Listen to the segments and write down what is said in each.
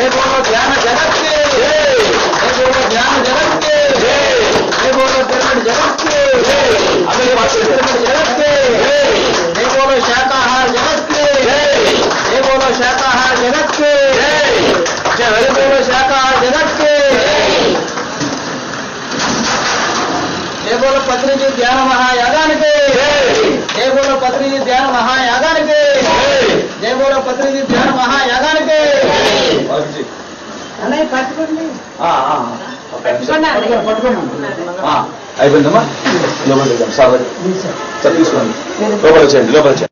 జై బోలో ధ్యాన జగత్కి జై బోలో ధ్యాన జగత్కి జై బోలో పిరమిడ్ జగత్కి అమలు పిరమిడ్ జగత్కి జై బోలో శాకాహార జగత్కి జై బోలో శాకాహార జగత్కి జై బోలో శాకాహార జగత్కి జై బోలో పత్రిజీ ధ్యాన మహాయాగానికి జై బోలో పత్రిజీ ధ్యాన మహాయాగానికి జై బోలో పత్రిజీ ధ్యాన మహాయాగానికి అన్నయ్య పట్టుకోండి ఆ, ఆ, పట్టుకోండి అన్నయ్య. ఆ. అయిపోయిందమ్మా? లోపల వెళ్దాం. Sir sir. తీసుకోండి. లోపల వచ్చేయండి లోపల వచ్చేయండి.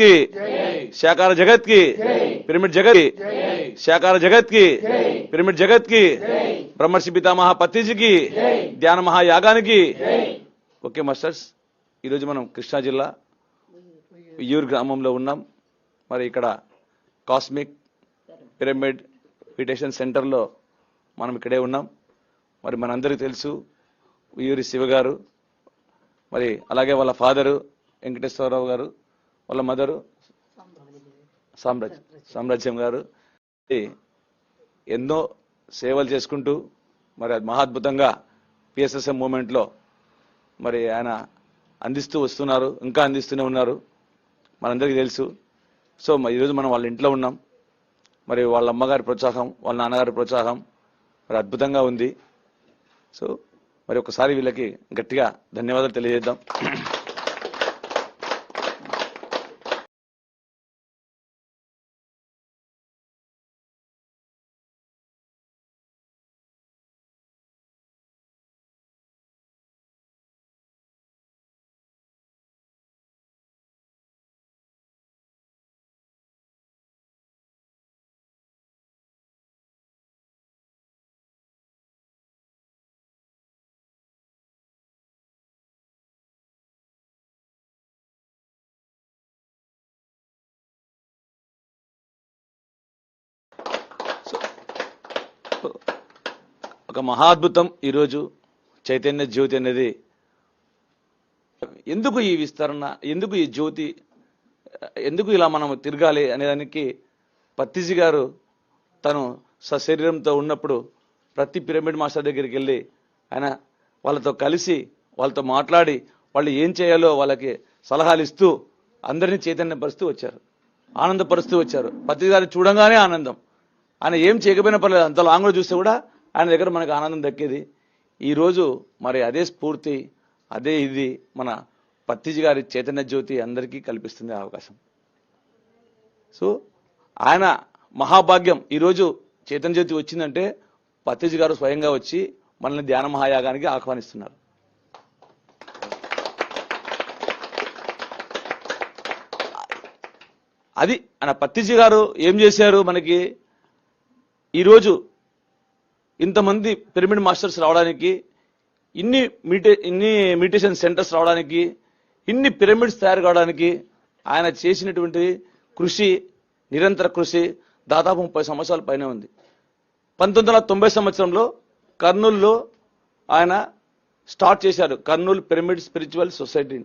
की శాకార జగత్కి పిరమిడ్ జగత్ శాకార జగత్కి పిరమిడ్ జగత్కి బ్రహ్మర్షి పితామహ పత్తిజికి ధ్యాన మహాయాగానికి. ఓకే మాస్టర్స్ ఈరోజు మనం కృష్ణా జిల్లా ఉయ్యూరు గ్రామంలో ఉన్నాం. మరి ఇక్కడ కాస్మిక్ పిరమిడ్ మెడిటేషన్ సెంటర్లో మనం ఇక్కడే ఉన్నాం. మరి మనందరికీ తెలుసు ఉయ్యూరి శివ గారు మరి అలాగే వాళ్ళ ఫాదరు వెంకటేశ్వరరావు గారు వాళ్ళ మదరు? సామ్రాజ్యం. సామ్రాజ్యం. గారు. ఎన్నో సేవలు చేసుకుంటూ మరి అది మహాద్భుతంగా పిఎస్ఎస్ఎం మూమెంట్లో మరి ఆయన అందిస్తూ వస్తున్నారు ఇంకా అందిస్తూనే ఉన్నారు. మనందరికీ తెలుసు. సో ఈరోజు మనం వాళ్ళ ఇంట్లో ఉన్నాం. మరి వాళ్ళ అమ్మగారి ప్రోత్సాహం వాళ్ళ నాన్నగారి ప్రోత్సాహం మరి అద్భుతంగా ఉంది. సో మరి ఒకసారి వీళ్ళకి గట్టిగా ధన్యవాదాలు తెలియజేద్దాం. ఒక మహాద్భుతం ఈరోజు చైతన్య జ్యోతి అనేది ఎందుకు ఈ విస్తరణ ఎందుకు ఈ జ్యోతి ఎందుకు ఇలా మనం తిరగాలి అనేదానికి పత్తిజీ గారు తను సశరీరంతో ఉన్నప్పుడు ప్రతి పిరమిడ్ మాస్టర్ దగ్గరికి వెళ్ళి ఆయన వాళ్ళతో కలిసి వాళ్ళతో మాట్లాడి వాళ్ళు ఏం చేయాలో వాళ్ళకి సలహాలు ఇస్తూ అందరినీ చైతన్యపరుస్తూ వచ్చారు. ఆనందపరుస్తూ వచ్చారు. పత్రిక గారిని చూడంగానే ఆనందం. ఆయన ఏం చేయకపోయినా పర్లేదు అంత లాంగ్లో చూస్తే కూడా ఆయన దగ్గర మనకు ఆనందం దక్కేది. ఈరోజు మరి అదే స్ఫూర్తి అదే ఇది మన పత్తిజీ గారి చైతన్య జ్యోతి అందరికీ కల్పిస్తుంది అవకాశం. సో ఆయన మహాభాగ్యం. ఈరోజు చైతన్య జ్యోతి వచ్చిందంటే పత్తిజీ గారు స్వయంగా వచ్చి మనల్ని ధ్యాన మహాయాగానికి ఆహ్వానిస్తున్నారు. అది ఆయన పత్తిజీ గారు ఏం చేశారు మనకి? ఈరోజు ఇంతమంది పిరమిడ్ మాస్టర్స్ రావడానికి ఇన్ని మీటే ఇన్ని మెడిటేషన్ సెంటర్స్ రావడానికి ఇన్ని పిరమిడ్స్ తయారు కావడానికి ఆయన చేసినటువంటి కృషి నిరంతర కృషి దాదాపు ముప్పై సంవత్సరాల పైన ఉంది. పంతొమ్మిది వందల తొంభై సంవత్సరంలో కర్నూలులో ఆయన స్టార్ట్ చేశారు కర్నూలు పిరమిడ్ స్పిరిచువల్ సొసైటీని.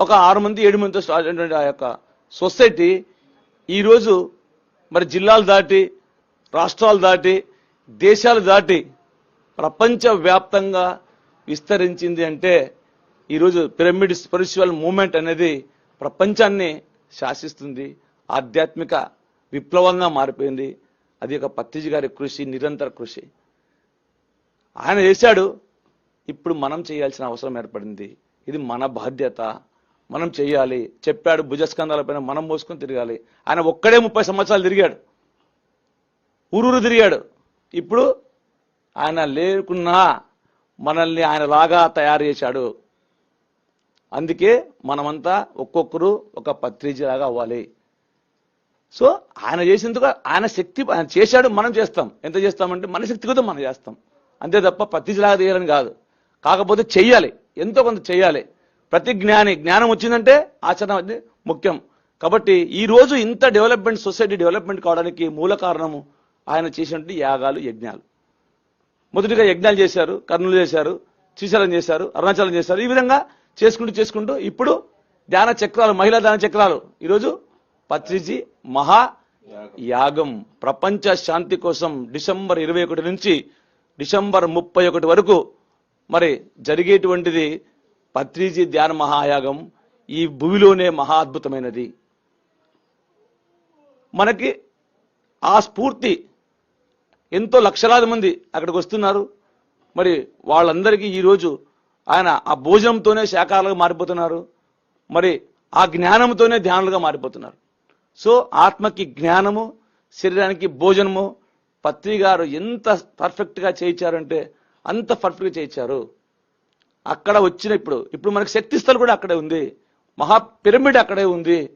ఒక ఆరు మంది ఏడు మందితో స్టార్ట్ అయినటువంటి ఆ యొక్క సొసైటీ ఈరోజు మరి జిల్లాలు దాటి రాష్ట్రాలు దాటి దేశాలు దాటి ప్రపంచవ్యాప్తంగా విస్తరించింది అంటే ఈరోజు పిరమిడ్ స్పిరిచువల్ మూమెంట్ అనేది ప్రపంచాన్ని శాసిస్తుంది ఆధ్యాత్మిక విప్లవంగా మారిపోయింది. అది ఒక పత్తిజీ గారి కృషి నిరంతర కృషి. ఆయన చేశాడు ఇప్పుడు మనం చేయాల్సిన అవసరం ఏర్పడింది. ఇది మన బాధ్యత మనం చేయాలి. చెప్పాడు భుజస్కంధాలపైన మనం మోసుకొని తిరగాలి. ఆయన ఒక్కడే ముప్పై సంవత్సరాలు తిరిగాడు. ఊరూరు తిరిగాడు. ఇప్పుడు ఆయన లేకున్నా మనల్ని ఆయన లాగా తయారు చేశాడు. అందుకే మనమంతా ఒక్కొక్కరు ఒక పత్రిజీ లాగా అవ్వాలి. సో ఆయన చేసేందుకు ఆయన శక్తి ఆయన చేశాడు మనం చేస్తాం. ఎంత చేస్తామంటే మన శక్తి కూడా మనం చేస్తాం. అంతే తప్ప పత్రిజలాగా తీయాలని కాదు. కాకపోతే చెయ్యాలి. ఎంతో కొంత చెయ్యాలి. ప్రతి జ్ఞాని జ్ఞానం వచ్చిందంటే ఆచరణ అనేది ముఖ్యం. కాబట్టి ఈరోజు ఇంత డెవలప్మెంట్ సొసైటీ డెవలప్మెంట్ కావడానికి మూల కారణము ఆయన చేసినటువంటి యాగాలు యజ్ఞాలు. మొదటిగా యజ్ఞాలు చేశారు కర్ణులు చేశారు శ్రీశైలం చేశారు అరుణాచలం చేశారు. ఈ విధంగా చేసుకుంటూ చేసుకుంటూ ఇప్పుడు ధ్యాన చక్రాలు మహిళా ధ్యాన చక్రాలు. ఈరోజు పత్రిజీ మహా యాగం. ప్రపంచ శాంతి కోసం డిసెంబర్ ఇరవై ఒకటి నుంచి డిసెంబర్ ముప్పై ఒకటి వరకు మరి జరిగేటువంటిది పత్రిజీ ధ్యాన మహాయాగం. ఈ భూమిలోనే మహా అద్భుతమైనది. మనకి ఆ స్ఫూర్తి ఎంతో లక్షలాది మంది అక్కడికి వస్తున్నారు. మరి వాళ్ళందరికీ ఈరోజు ఆయన ఆ భోజనంతోనే శాఖాలుగా మారిపోతున్నారు. మరి ఆ జ్ఞానంతోనే ధ్యానులుగా మారిపోతున్నారు. సో ఆత్మకి జ్ఞానము శరీరానికి భోజనము పత్రి గారు ఎంత పర్ఫెక్ట్గా చేయించారంటే అంత పర్ఫెక్ట్గా చేయించారు. అక్కడ వచ్చిన ఇప్పుడు ఇప్పుడు మనకి శక్తి స్థలం కూడా అక్కడే ఉంది. మహా పిరమిడ్ అక్కడే ఉంది.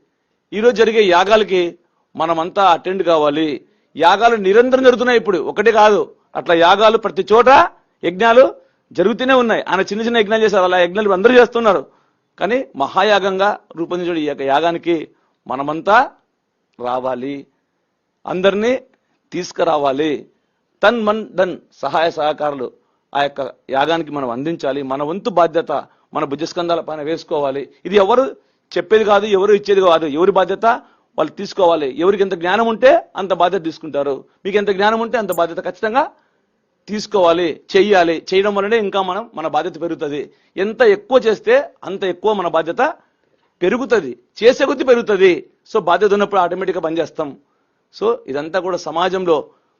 ఈరోజు జరిగే యాగాలకి మనమంతా అటెండ్ కావాలి. యాగాలు నిరంతరం జరుగుతున్నాయి ఇప్పుడు. ఒకటి కాదు. అట్లా యాగాలు ప్రతి చోట యజ్ఞాలు జరుగుతూనే ఉన్నాయి. ఆయన చిన్న చిన్న యజ్ఞాలు చేశారు. అలా యజ్ఞాలు అందరూ చేస్తున్నారు. కానీ మహాయాగంగా రూపొందించిన ఈ యొక్క యాగానికి మనమంతా రావాలి. అందరినీ తీసుకురావాలి. తన్ మన్ దన్ సహాయ సహకారాలు ఆ యొక్క యాగానికి మనం అందించాలి. మన వంతు బాధ్యత మన భుజస్కంధాల పైన వేసుకోవాలి. ఇది ఎవరు చెప్పేది కాదు ఎవరు ఇచ్చేది కాదు. ఎవరి బాధ్యత? వాళ్ళు తీసుకోవాలి. ఎవరికి ఎంత జ్ఞానం ఉంటే అంత బాధ్యత తీసుకుంటారు. మీకు ఎంత జ్ఞానం ఉంటే అంత బాధ్యత ఖచ్చితంగా తీసుకోవాలి చెయ్యాలి చేయడం వల్లనే ఇంకా మనం మన బాధ్యత పెరుగుతుంది. ఎంత ఎక్కువ చేస్తే అంత ఎక్కువ మన బాధ్యత పెరుగుతుంది. చేసే కొద్దీ పెరుగుతుంది. సో బాధ్యత ఉన్నప్పుడు ఆటోమేటిక్గా పనిచేస్తాం సో ఇదంతా కూడా సమాజంలో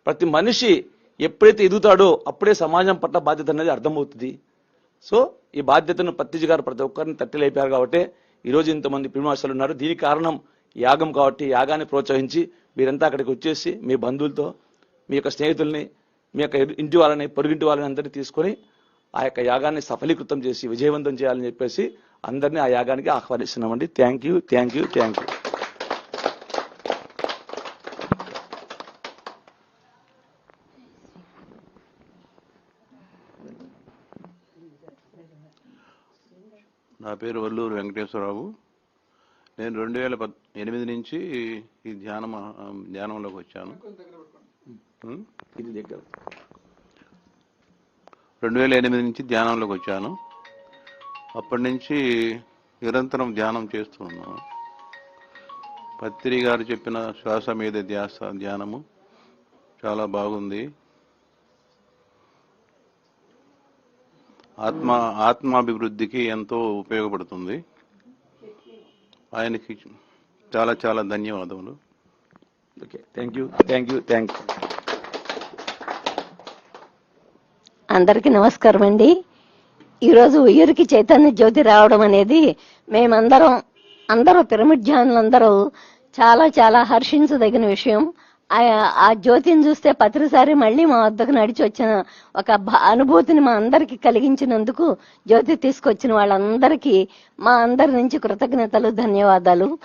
ప్రతి మనిషి ఎప్పుడైతే ఎదుగుతాడో అప్పుడే సమాజం పట్ల బాధ్యత అనేది అర్థమవుతుంది. సో ఈ బాధ్యతను పత్తిజి గారు ప్రతి ఒక్కరిని తట్టి లేపారు కాబట్టి ఈరోజు ఇంతమంది పిడిమాసాలు ఉన్నారు. దీనికి కారణం యాగం కాబట్టి యాగాన్ని ప్రోత్సహించి మీరంతా అక్కడికి వచ్చేసి మీ బంధువులతో మీ యొక్క స్నేహితుల్ని మీ యొక్క ఇంటి వాళ్ళని పొరుగింటి వాళ్ళని అందరినీ తీసుకొని ఆ యొక్క యాగాన్ని సఫలీకృతం చేసి విజయవంతం చేయాలని చెప్పేసి అందరినీ ఆ యాగానికి ఆహ్వానిస్తున్నామండి. Thank you thank you thank you నా పేరు వల్లూరు వెంకటేశ్వరరావు. నేను రెండు వేల పద్ ఎనిమిది నుంచి ఈ ధ్యానం ధ్యానంలోకి వచ్చాను. ఉం? ఇది దగ్గర. రెండు వేల ఎనిమిది నుంచి ధ్యానంలోకి వచ్చాను. అప్పటి నుంచి నిరంతరం ధ్యానం చేస్తున్నాను పత్రి గారు చెప్పిన శ్వాస మీద ధ్యాస ధ్యానము చాలా బాగుంది. ఆత్మ ఆత్మాభివృద్ధికి ఎంతో ఉపయోగపడుతుంది. ఆయనకి చాలా చాలా ధన్యవాదములు. Okay thank you thank you thank you అందరికీ నమస్కారం అండి. ఈరోజు ఉయ్యూరికి చైతన్య జ్యోతి రావడం అనేది మేమందరం అందరూ పిరమిడ్ ధ్యానులందరూ చాలా చాలా హర్షించదగిన విషయం. ఆ- ఆ జ్యోతిని చూస్తే ప్రతిసారి మళ్ళీ మా వద్దకు నడిచి వచ్చిన ఒక అనుభూతిని మా అందరికి కలిగించినందుకు జ్యోతి తీసుకొచ్చిన వాళ్ళందరికీ మా అందరి నుంచి కృతజ్ఞతలు ధన్యవాదాలు.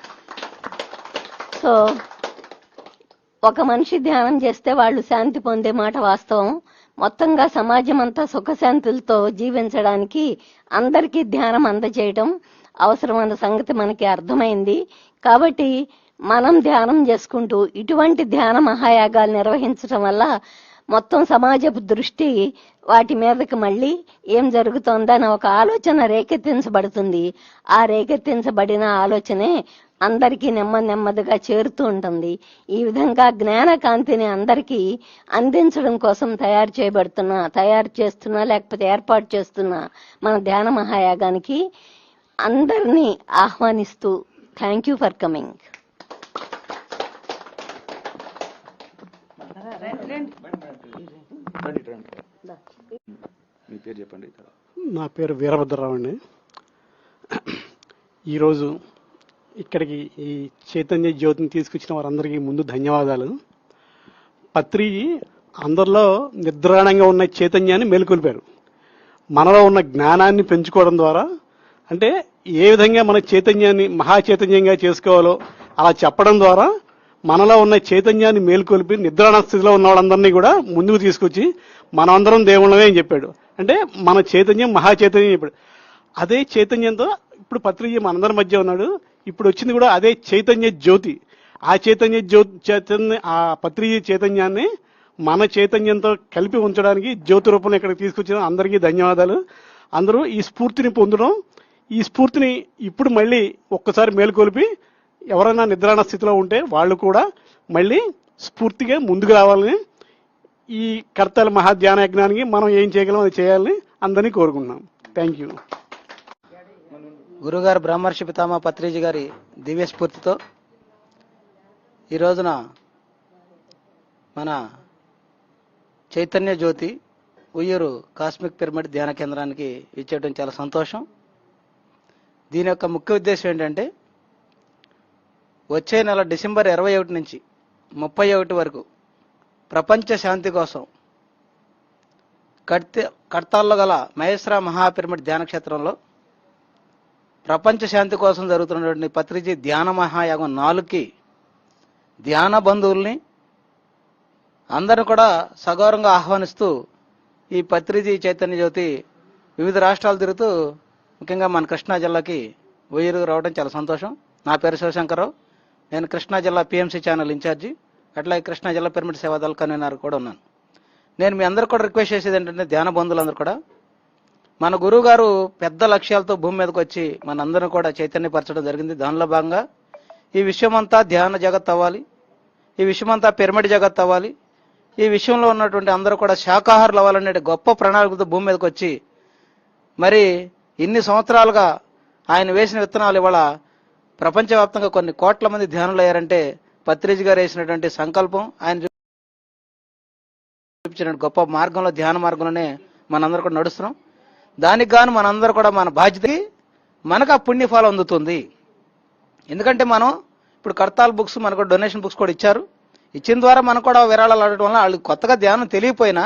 సో ఒక మనిషి ధ్యానం చేస్తే వాళ్ళు శాంతి పొందే మాట వాస్తవం. మొత్తంగా సమాజం అంతా సుఖశాంతులతో జీవించడానికి అందరికీ ధ్యానం అందజేయటం అవసరమైన సంగతి మనకి అర్థమైంది. కాబట్టి మనం ధ్యానం చేసుకుంటూ ఇటువంటి ధ్యాన మహాయాగాలు నిర్వహించడం వల్ల మొత్తం సమాజపు దృష్టి వాటి మీదకి మళ్ళీ ఏం జరుగుతోందని ఒక ఆలోచన రేకెత్తించబడుతుంది. ఆ రేకెత్తించబడిన ఆలోచనే అందరికీ నెమ్మది నెమ్మదిగా చేరుతూ ఉంటుంది. ఈ విధంగా జ్ఞాన కాంతిని అందరికీ అందించడం కోసం తయారు చేయబడుతున్న తయారు చేస్తున్నా లేకపోతే ఏర్పాటు చేస్తున్న మన ధ్యాన మహాయాగానికి అందరినీ ఆహ్వానిస్తూ థ్యాంక్ యూ ఫర్ కమింగ్. రండి. రండి మీ పేరు చెప్పండి నా పేరు వీరభద్రరావు అండి. ఈరోజు ఇక్కడికి ఈ చైతన్య జ్యోతిని తీసుకొచ్చిన వారందరికీ ముందు ధన్యవాదాలు. పత్రి అందరిలో నిద్రాణంగా ఉన్న చైతన్యాన్ని మేలుకొల్పారు. మనలో ఉన్న జ్ఞానాన్ని పెంచుకోవడం ద్వారా అంటే ఏ విధంగా మన చైతన్యాన్ని మహా చైతన్యంగా చేసుకోవాలో అలా చెప్పడం ద్వారా మనలో ఉన్న చైతన్యాన్ని మేల్కొల్పి నిద్రాణ స్థితిలో ఉన్న వాళ్ళందరినీ కూడా ముందుకు తీసుకొచ్చి మనమందరం దేవుళ్ళమే అని చెప్పాడు. అంటే మన చైతన్యం మహా చైతన్యం చెప్పాడు. అదే చైతన్యంతో ఇప్పుడు పత్రిక మనందరి మధ్య ఉన్నాడు. ఇప్పుడు వచ్చింది కూడా అదే చైతన్య జ్యోతి. ఆ చైతన్య జ్యోతి చైతన్య ఆ పత్రిక చైతన్యాన్ని మన చైతన్యంతో కలిపి ఉంచడానికి జ్యోతి రూపంలో ఇక్కడికి తీసుకొచ్చిన అందరికీ ధన్యవాదాలు. అందరూ ఈ స్ఫూర్తిని పొందడం ఈ స్ఫూర్తిని ఇప్పుడు మళ్ళీ ఒక్కసారి మేలుకొలిపి ఎవరైనా నిద్రాణ స్థితిలో ఉంటే వాళ్ళు కూడా మళ్ళీ స్ఫూర్తిగా ముందుకు రావాలని ఈ కర్తల మహాధ్యాన యజ్ఞానికి మనం ఏం చేయగలం అది చేయాలని అందరినీ కోరుకుంటున్నాం. థ్యాంక్ యూ గురుగారు బ్రహ్మర్షి పితామ పత్రిజీ గారి దివ్య స్ఫూర్తితో ఈ రోజున మన చైతన్య జ్యోతి ఉయ్యూరు కాస్మిక్ పిరమిడ్ ధ్యాన కేంద్రానికి ఇచ్చేయడం చాలా సంతోషం. దీని యొక్క ముఖ్య ఉద్దేశం ఏంటంటే వచ్చే నెల డిసెంబర్ ఇరవై ఒకటి నుంచి ముప్పై ఒకటి వరకు ప్రపంచ శాంతి కోసం కడ్తి కడతాల్లో గల మహేశ్వర మహాపిరమిడ్ ధ్యాన క్షేత్రంలో ప్రపంచ శాంతి కోసం జరుగుతున్నటువంటి పత్రిజీ ధ్యాన మహాయాగం నాలుగుకి ధ్యాన బంధువుల్ని అందరిని కూడా సగౌరవంగా ఆహ్వానిస్తూ ఈ పత్రిజీ చైతన్య జ్యోతి వివిధ రాష్ట్రాలు తిరుగుతూ ముఖ్యంగా మన కృష్ణా జిల్లాకి ఉయ్యూరు రావడం చాలా సంతోషం. నా పేరు శివశంకరరావు. నేను కృష్ణా జిల్లా పిఎంసీ ఛానల్ ఇన్ఛార్జి. అట్లాగే కృష్ణా జిల్లా పిరమిడ్ సేవాదళ కన్వీనర్ కూడా ఉన్నాను. నేను మీ అందరు కూడా రిక్వెస్ట్ చేసేది ఏంటంటే ధ్యాన బంధువులందరూ కూడా మన గురువుగారు పెద్ద లక్ష్యాలతో భూమి మీదకి వచ్చి మనందరం కూడా చైతన్యపరచడం జరిగింది. దానిలో భాగంగా ఈ విషయమంతా ధ్యాన జగత్ అవ్వాలి. ఈ విషయమంతా పిరమిడ్ జగత్ అవ్వాలి. ఈ విషయంలో ఉన్నటువంటి అందరూ కూడా శాకాహారులు అవ్వాలనే గొప్ప ప్రణాళికతో భూమి మీదకి వచ్చి మరి ఇన్ని సంవత్సరాలుగా ఆయన వేసిన విత్తనాలు ఇవాళ ప్రపంచవ్యాప్తంగా కొన్ని కోట్ల మంది ధ్యానులు అయ్యారంటే పత్రిజ్ గారు వేసినటువంటి సంకల్పం ఆయన చూపించిన గొప్ప మార్గంలో ధ్యాన మార్గంలోనే మనందరూ కూడా నడుస్తున్నాం. దానికి గాను మనందరూ కూడా మన బాధ్యతకి మనకు ఆ పుణ్యఫలం అందుతుంది. ఎందుకంటే మనం ఇప్పుడు కర్తాల్ బుక్స్ మనకు డొనేషన్ బుక్స్ కూడా ఇచ్చారు. ఇచ్చిన ద్వారా మనకు కూడా విరాళాలు అడగడం వల్ల వాళ్ళు కొత్తగా ధ్యానం తెలియపోయినా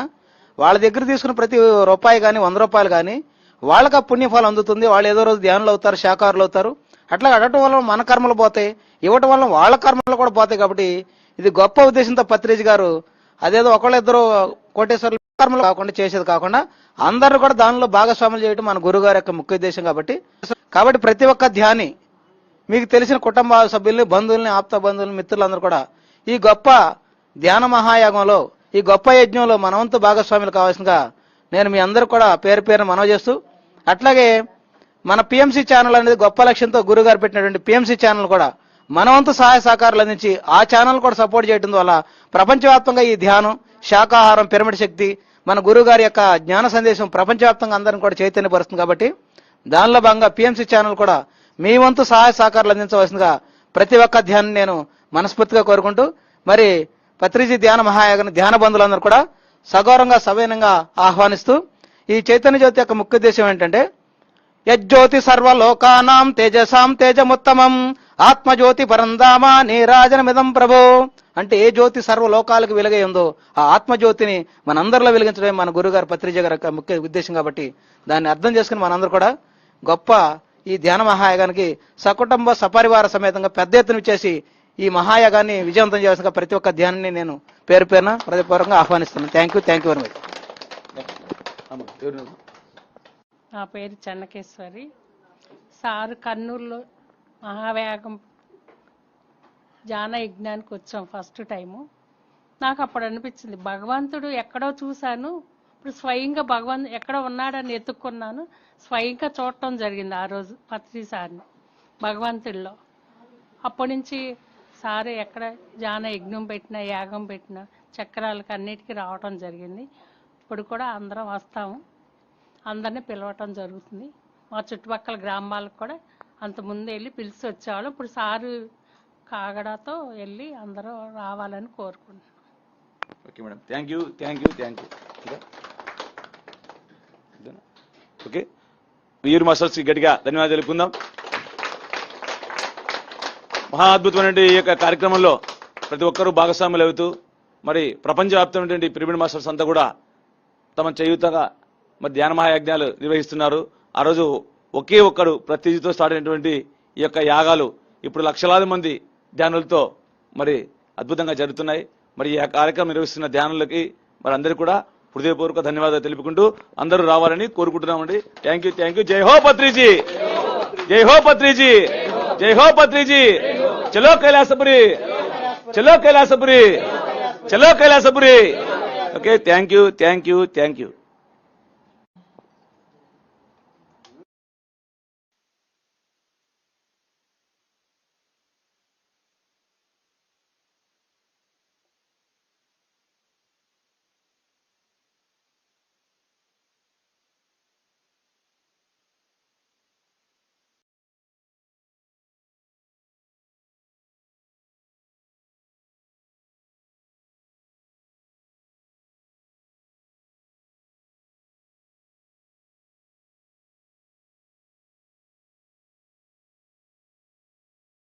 వాళ్ళ దగ్గర తీసుకున్న ప్రతి రూపాయి కానీ వంద రూపాయలు కానీ వాళ్ళకి ఆ పుణ్యఫలం అందుతుంది. వాళ్ళు ఏదో రోజు ధ్యానులు అవుతారు శాఖారులు అవుతారు. అట్లా అడగటం వల్ల మన కర్మలు పోతాయి ఇవ్వటం వల్ల వాళ్ళ కర్మలు కూడా పోతాయి కాబట్టి ఇది గొప్ప ఉద్దేశంతో పత్రిజీ గారు అదేదో ఒకళ్ళిద్దరు కోటేశ్వరులు కర్మలు కాకుండా చేసేది కాకుండా అందరూ కూడా దానిలో భాగస్వాములు చేయడం మన గురుగారి యొక్క ముఖ్య ఉద్దేశం కాబట్టి. కాబట్టి ప్రతి ఒక్క ధ్యాని మీకు తెలిసిన కుటుంబ సభ్యుల్ని బంధువుల్ని ఆప్త బంధువుల్ని మిత్రులందరూ కూడా ఈ గొప్ప ధ్యాన మహాయాగంలో ఈ గొప్ప యజ్ఞంలో మనవంతు భాగస్వాములు కావాల్సిందిగా నేను మీ అందరూ కూడా పేరు పేరు మనవ చేస్తూ అట్లాగే మన పిఎంసీ ఛానల్ అనేది గొప్ప లక్ష్యంతో గురుగారు పెట్టినటువంటి పిఎంసీ ఛానల్ కూడా మనవంతు సహాయ సహకారాలు అందించి ఆ ఛానల్ కూడా సపోర్ట్ చేయడం వల్ల ప్రపంచవ్యాప్తంగా ఈ ధ్యానం శాకాహారం పిరమిడ్ శక్తి మన గురుగారి యొక్క జ్ఞాన సందేశం ప్రపంచవ్యాప్తంగా అందరిని కూడా చైతన్యపరుస్తుంది కాబట్టి దానిలో భాగంగా పిఎంసీ ఛానల్ కూడా మీ వంతు సహాయ సహకారాలు అందించవలసిందిగా ప్రతి ఒక్క ధ్యానం నేను మనస్ఫూర్తిగా కోరుకుంటూ మరి పత్రిజీ ధ్యాన మహాయాగని ధ్యాన బంధువులందరూ కూడా సగౌరంగా సవీనంగా ఆహ్వానిస్తూ ఈ చైతన్య జ్యోతి యొక్క ముఖ్య ఉద్దేశం ఏంటంటే యజ్జ్యోతి సర్వలోకానాం తేజసాం తేజముత్తమం. ఆత్మజ్యోతి పరందామా నీరాజనమిదం ప్రభో. అంటే ఏ జ్యోతి సర్వలోకాలకు వెలుగై ఉందో ఆ ఆత్మజ్యోతిని మనందరిలో వెలిగించడమే మన గురుగారు పత్రిజ గారి ముఖ్య ఉద్దేశం కాబట్టి దాన్ని అర్థం చేసుకుని మనందరూ కూడా గొప్ప ఈ ధ్యాన మహాయాగానికి సకుటుంబ సపరివార సమేతంగా పెద్ద ఎత్తున చేసి ఈ మహాయాగాన్ని విజయవంతం చేయాల్సిన ప్రతి ఒక్క ధ్యానాన్ని నేను పేరు పేరున హృదయపూర్వకంగా ఆహ్వానిస్తున్నాను. Thank you thank you very much నా పేరు చెన్నకేశ్వరి. సారు కర్నూలులో మహావేగం జాన యజ్ఞానికి వచ్చాం ఫస్ట్ టైము నాకు అప్పుడు అనిపించింది భగవంతుడు ఎక్కడో చూశాను ఇప్పుడు స్వయంగా భగవంతు ఎక్కడ ఉన్నాడని ఎత్తుక్కున్నాను స్వయంగా చూడటం జరిగింది ఆ రోజు పత్రి సార్ని భగవంతుడిలో. అప్పటి నుంచి సారు ఎక్కడ జాన యజ్ఞం పెట్టినా యాగం పెట్టినా చక్రాలకు అన్నిటికీ రావటం జరిగింది. ఇప్పుడు కూడా అందరం వస్తాము. అందరినీ పిలవటం జరుగుతుంది. మా చుట్టుపక్కల గ్రామాలకు కూడా అంత ముందు వెళ్ళి పిలిచి వచ్చేవాళ్ళం. ఇప్పుడు సారు కాగడాతో వెళ్ళి అందరూ రావాలని కోరుకుంటున్నాం. Okay madam. Thank you thank you thank you. Okay? వీరు మాస్టర్స్ గట్టిగా ధన్యవాదాలు తెలుపుకుందాం. మహా అద్భుతమైనటువంటి ఈ యొక్క కార్యక్రమంలో ప్రతి ఒక్కరూ భాగస్వాములు అవుతూ మరి ప్రపంచవ్యాప్తమైనటువంటి పిరమిడ్ మాస్టర్స్ అంతా కూడా తమ చేయుతగా మరి ధ్యాన మహాయజ్ఞాలు నిర్వహిస్తున్నారు. ఆ రోజు ఒకే ఒక్కడు ప్రతినిధితో స్టార్ట్ అయినటువంటి ఈ యొక్క యాగాలు ఇప్పుడు లక్షలాది మంది ధ్యానులతో మరి అద్భుతంగా జరుగుతున్నాయి. మరి ఈ కార్యక్రమం నిర్వహిస్తున్న ధ్యానులకి మరి అందరికీ కూడా హృదయపూర్వక ధన్యవాదాలు తెలుపుకుంటూ అందరూ రావాలని కోరుకుంటున్నామండి. థ్యాంక్ యూ థ్యాంక్ యూ జై హో పత్రిజీ! జై హో పత్రిజీ! జై హో పత్రిజీ! చలో కైలాసపురి! చలో కైలాసపురి! చలో Kailasapuri! Okay thank you thank you thank you